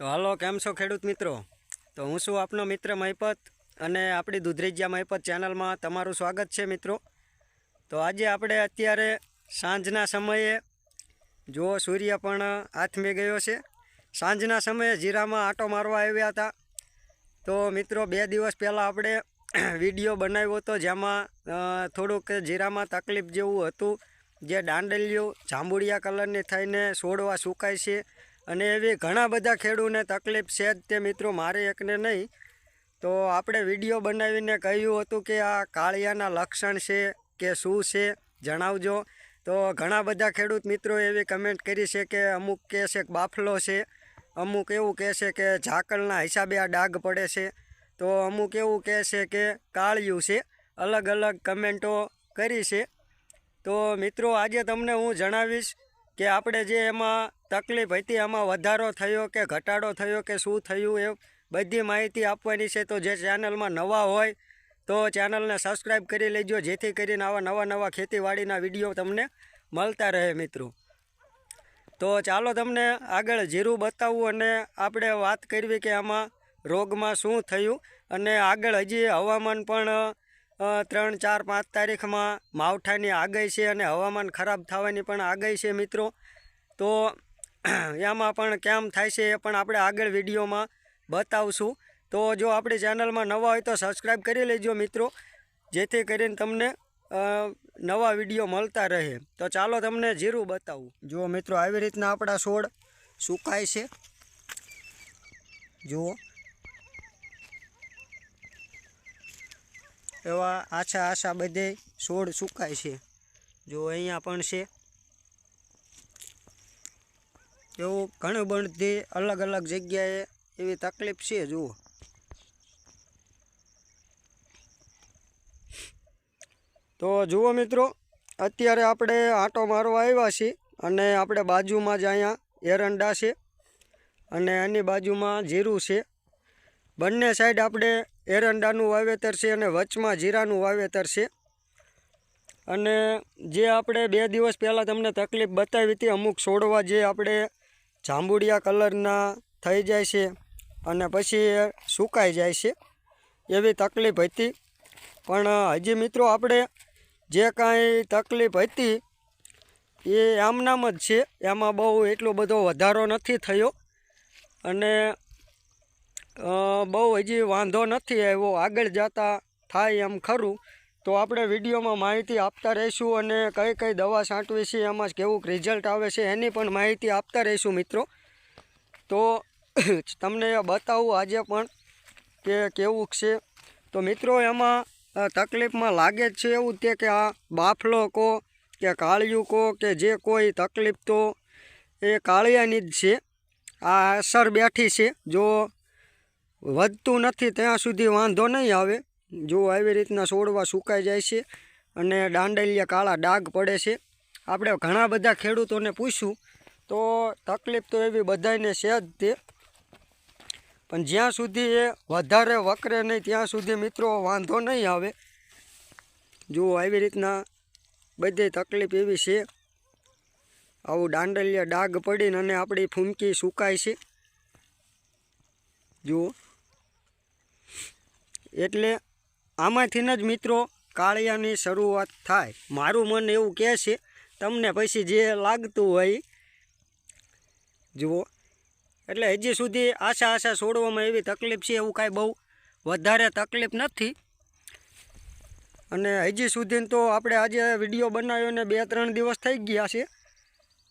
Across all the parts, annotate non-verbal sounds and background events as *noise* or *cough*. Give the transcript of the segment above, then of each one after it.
તો હાલો, કેમ છો ખેડૂત મિત્રો? તો હું છું આપનો મિત્ર મહિપત અને આપણી દુધરેજિયા મહિપત ચેનલમાં તમારું સ્વાગત છે મિત્રો. તો આજે આપણે અત્યારે સાંજના સમયે જો સૂર્ય પણ આથમી ગયો છે. સાંજના સમયે જીરામાં આંટો મારવા આવ્યા હતા. તો મિત્રો, બે દિવસ પહેલાં આપણે *clears throat* વીડિયો બનાવ્યો હતો જેમાં થોડુંક જીરામાં તકલીફ જેવું હતું. જે દાંડલીઓ જાંબુડિયા કલરની થઈને છોડવા સુકાય છે. અને એવી ઘણા બધા ખેડૂને તકલીફ છે જ તે મિત્રો, મારે એકને નહીં. તો આપણે વીડિયો બનાવીને કહ્યું હતું કે આ કાળિયાના લક્ષણ છે કે શું છે, જણાવજો. તો ઘણા બધા ખેડૂત મિત્રો એવી કમેન્ટ કરી છે કે અમુક કહે છે બાફલો છે, અમુક એવું કહે છે કે ઝાકળના હિસાબે આ ડાઘ પડે છે. તો અમુક એવું કહે છે કે કાળિયું છે. અલગ અલગ કમેન્ટો કરી છે. તો મિત્રો, આજે તમને હું જણાવીશ કે આપણે જે એમાં તકલીફ હતી, એમાં વધારો થયો કે ઘટાડો થયો કે શું થયું એ બધી માહિતી આપવાની છે. તો જે ચેનલમાં નવા હોય, તો ચેનલને સબસ્ક્રાઈબ કરી લેજો, જેથી કરીને આવા નવા નવા ખેતીવાડીના વીડિયો તમને મળતા રહે મિત્રો. તો ચાલો તમને આગળ જીરું બતાવવું અને આપણે વાત કરવી કે આમાં રોગમાં શું થયું અને આગળ હજી હવામાન પણ ત્રણ, ચાર, પાંચ તારીખમાં માવઠાની આગાહી છે અને હવામાન ખરાબ થવાની પણ આગાહી છે મિત્રો. તો *clears throat* એમાં પણ કેમ થાય છે એ પણ આપણે આગળ વિડીયોમાં બતાવશું. તો જો આપણી ચેનલમાં નવા હોય તો સબસ્ક્રાઈબ કરી લેજો મિત્રો, જેથી કરીને તમને નવા વીડિયો મળતા રહે. તો ચાલો તમને જીરું બતાવું. જુઓ મિત્રો, આવી રીતના આપણા છોડ સુકાય છે. જુઓ. એવા આછા આછા બધે છોડ સુકાય છે. જો અહીંયા પણ છે. એવું ઘણી બધી અલગ અલગ જગ્યાએ એવી તકલીફ છે, જુઓ. તો જુઓ મિત્રો, અત્યારે આપણે આંટો મારવા આવ્યા છીએ અને આપણે બાજુમાં જ અહીંયા એરંડા છે અને એની બાજુમાં જીરું છે. બંને સાઈડ આપણે એરંડાનું વાવેતર છે અને વચમાં જીરાનું વાવેતર છે. અને જે આપણે બે દિવસ પહેલાં તમને તકલીફ બતાવી હતી, અમુક છોડવા જે આપણે જાંબુડિયા કલરના થઈ જાય છે અને પછી સુકાઈ જાય છે, એવી તકલીફ હતી. પણ હજી મિત્રો આપણે જે કાંઈ તકલીફ હતી, એ આમનામ જ છે. એમાં બહુ એટલો બધો વધારો નથી થયો. અને બહુ હજી વાંધો નથી આવ્યો. આગળ જતા થાય એમ ખરું. તો આપણે વિડીયોમાં માહિતી આપતા રહીશું અને કઈ કઈ દવા છાંટવી છે, એમાં કેવું રિઝલ્ટ આવે છે, એની પણ માહિતી આપતા રહીશું મિત્રો. તો *coughs* તમને બતાવું આજે પણ કે કેવું છે. તો મિત્રો, એમાં તકલીફમાં લાગે જ છે એવું તે કે આ બાફલો કહો કે કાળિયું કહો કે જે કોઈ તકલીફ તો એ કાળિયાની જ છે. આ અસર બેઠી છે. જો વધતું નથી, ત્યાં સુધી વાંધો નહીં આવે. જો આવી રીતના છોડવા સુકાઈ જાય છે અને દાંડલિયા કાળા ડાઘ પડે છે. આપણે ઘણા બધા ખેડૂતોને પૂછ્યું, તો તકલીફ તો એવી બધાને છે જ તે. પણ જ્યાં સુધી એ વધારે વકરે નહીં, ત્યાં સુધી મિત્રો વાંધો નહીં આવે. જો આવી રીતના બધી તકલીફ એવી છે, આવું દાંડલિયા ડાઘ પડીને અને આપણી ફૂમકી સુકાય છે. જુઓ એટલે આમાંથી જ મિત્રો, કાળિયાની શરૂઆત થાય. મારું મન એવું કહે છે, તમને પછી જે લાગતું હોય. જુઓ. એટલે હજી સુધી આશા આશા છોડવામાં એવી તકલીફ છે એવું કાંઈ બહુ વધારે તકલીફ નથી. અને હજી સુધી તો આપણે આજે વીડિયો બનાવ્યો ને બે ત્રણ દિવસ થઈ ગયા છે.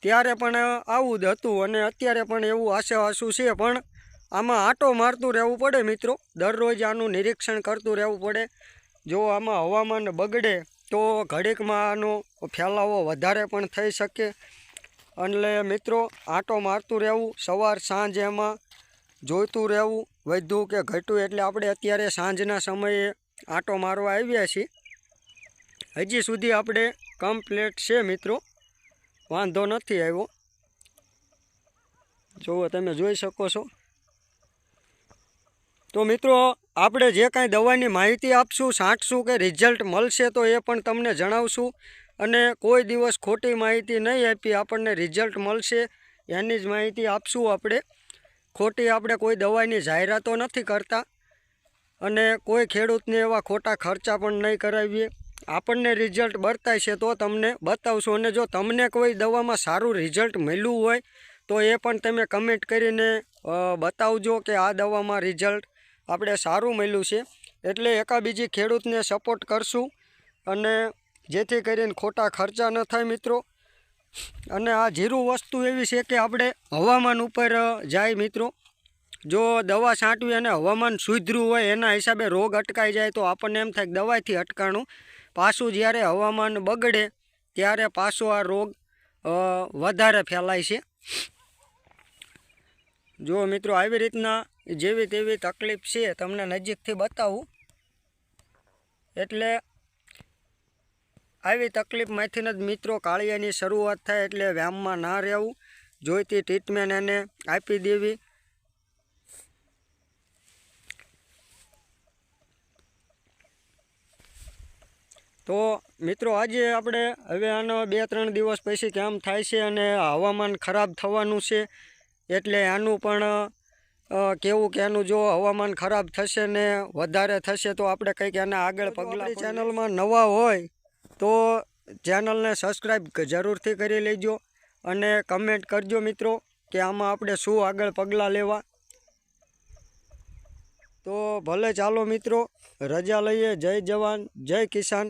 ત્યારે પણ આવું જ હતું અને અત્યારે પણ એવું આશા આસું છે, પણ આમાં આંટો મારતું રહેવું પડે મિત્રો. દરરોજ આનું નિરીક્ષણ કરતું રહેવું પડે. જો આમાં હવામાન બગડે તો ઘડીકમાં આનો ફેલાવો વધારે પણ થઈ શકે. એટલે મિત્રો, આંટો મારતું રહેવું સવાર, સાંજ એમાં જોઈતું રહેવું. વધ્યું કે ઘટ્યું એટલે આપણે અત્યારે સાંજના સમયે આંટો મારવા આવ્યા છીએ. હજી સુધી આપણે કમ્પ્લેટ છે મિત્રો. વાંધો નથી આવ્યો. જુઓ, તમે જોઈ શકો છો. તો મિત્રો, આપણે જે કાંઈ દવાની માહિતી આપશું છાંટશું કે રિઝલ્ટ મળશે તો એ પણ તમને જણાવશું. અને કોઈ દિવસ ખોટી માહિતી નહીં આપી, આપણને રિઝલ્ટ મળશે એની જ માહિતી આપશું આપણે. ખોટી આપણે કોઈ દવાની જાહેરાતો નથી કરતા. અને કોઈ ખેડૂતને એવા ખોટા ખર્ચા પણ નહીં કરાવીએ. આપણને રિઝલ્ટ બતાય છે તો તમને બતાવશું. અને જો તમને કોઈ દવામાં સારું રિઝલ્ટ મળ્યું હોય, તો એ પણ તમે કમેન્ટ કરીને બતાવજો કે આ દવામાં રિઝલ્ટ આપણે સારું મળ્યું છે. એટલે એકાબીજી ખેડૂતને સપોર્ટ કરશું અને જેથી કરીને ખોટા ખર્ચા ન થાય મિત્રો. અને આ જીરું વસ્તુ એવી છે કે આપણે હવામાન ઉપર જાય મિત્રો. જો દવા છાંટવી અને હવામાન સુધર્યું હોય એના હિસાબે રોગ અટકાઈ જાય તો આપણને એમ થાય કે દવાથી અટકાણું. પાછું જ્યારે હવામાન બગડે ત્યારે પાછો આ રોગ વધારે ફેલાય છે. જો મિત્રો આવી રીતના જેવી તેવી તકલીફ છે, તમને નજીકથી બતાવું. એટલે આવી તકલીફમાંથી જ મિત્રો કાળિયાની શરૂઆત થાય એટલે વ્યામમાં ના રહેવું. જોઈતી ટ્રીટમેન્ટ એને આપી દેવી. તો મિત્રો આજે આપણે હવે આનો બે ત્રણ દિવસ પછી કેમ થાય છે અને હવામાન ખરાબ થવાનું છે, એટલે આનું પણ કેવું કે એનું જો હવામાન ખરાબ થશે ને વધારે થશે તો આપણે કંઈક એના આગળ પગલાં ચેનલમાં નવા હોય તો ચેનલને સબસ્ક્રાઈબ જરૂરથી કરી લેજો અને કમેન્ટ કરજો મિત્રો કે આમાં આપણે શું આગળ પગલાં લેવા. તો ભલે ચાલો મિત્રો રજા લઈએ. જય જવાન જય કિસાન.